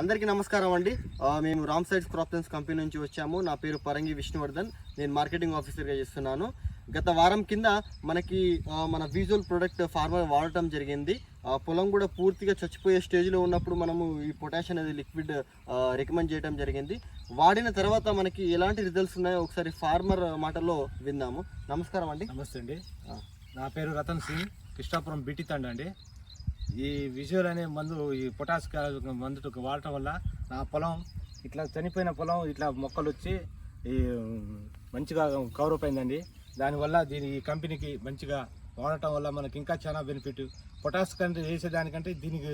అందరికీ నమస్కారం అండి. మేము Ram seeds crop science company నుంచి వచ్చాము. నా పేరు పరంగి విష్ణువర్ధన్. నేను మార్కెటింగ్ ఆఫీసర్గా చేస్తున్నాను. గత వారం కింద మనకి మన విజువల్ ప్రొడక్ట్ ఫార్మర్ వాడటం జరిగింది. పొలం కూడా పూర్తిగా చచ్చిపోయే స్టేజ్లో ఉన్నప్పుడు మనము ఈ పొటాష్ అనేది లిక్విడ్ రికమెండ్ చేయడం జరిగింది. వాడిన తర్వాత మనకి ఎలాంటి రిజల్ట్స్ ఉన్నాయో ఒకసారి ఫార్మర్ మాటల్లో విందాము. నమస్కారం అండి. నమస్తే అండి. నా పేరు రతన్ సింగ్. కృష్ణాపురం బిటి తండ అండి. ఈ విజువల్ అనే మందు ఈ పొటాస్ మందు వాడటం వల్ల నా పొలం ఇట్లా చనిపోయిన పొలం ఇట్లా మొక్కలు వచ్చి ఈ మంచిగా కవర్ అయిందండి దానివల్ల దీని ఈ కంపెనీకి మంచిగా వాడటం వల్ల మనకి ఇంకా చాలా బెనిఫిట్. పొటాస్ కంటే వేసేదానికంటే దీనికి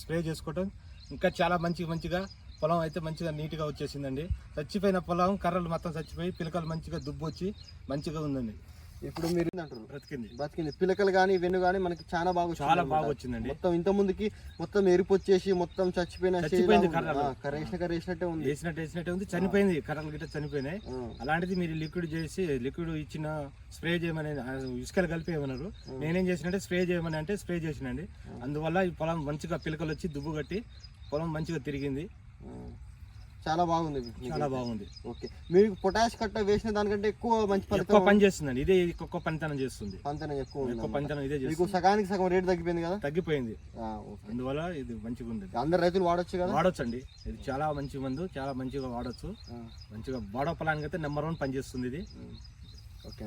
స్ప్రే చేసుకోవటం ఇంకా చాలా మంచి మంచిగా పొలం అయితే మంచిగా నీట్గా వచ్చేసిందండి. చచ్చిపోయిన పొలం కర్రలు మొత్తం చచ్చిపోయి పిలకలు మంచిగా దుబ్బు వచ్చి మంచిగా ఉందండి. ఇప్పుడు మీరు అంటారు బ్రతికింది. బతికింది పిలకలు కానీ వెన్ను కానీ మనకి చాలా బాగా చాలా. బాగా వచ్చిందండి. మొత్తం ఇంత ముందుకి మొత్తం ఎరుపు వచ్చేసి మొత్తం చచ్చిపోయిన చచ్చిపోయింది ఉంది. కర్రలు. ఆ, కర్రేసిన కర్రేసినట్టే ఉంది. వేసినట్టు వేసినట్టే ఉంది. చనిపోయింది. కర్రలు గిట్ట చనిపోయినాయి. అలాంటిది మీరు లిక్విడ్ చేసి లిక్విడ్ ఇచ్చిన స్ప్రే చేయమని ఇసుకలు కలిపి ఏమన్నారు? నేనేం చేసినంటే స్ప్రే చేయమని అంటే స్ప్రే చేసినండి. అందువల్ల ఈ పొలం మంచిగా పిలకలు వచ్చి దుబ్బు కట్టి పొలం మంచిగా తిరిగింది. చాలా బాగుంది. చాలా బాగుంది. ఓకే. మీకు పొటాష్ కట్ట వేసిన దానికంటే ఎక్కువ మంచి ఎక్కువ పని చేస్తుందండి ఇదే ఎక్కువ పనితనం చేస్తుంది. పంతనం ఎక్కువ ఎక్కువ. పనితనం ఇదే మీకు సగానికి సగం రేట్ తగ్గిపోయింది కదా? తగ్గిపోయింది. అందువల్ల ఇది మంచిగా ఉంది. అందరు రైతులు వాడొచ్చు కదా? వాడొచ్చండి. ఇది చాలా మంచి మందు చాలా మంచిగా వాడొచ్చు. మంచిగా వాడో పొలానికి అయితే నెంబర్ వన్ పనిచేస్తుంది ఇది. ఓకే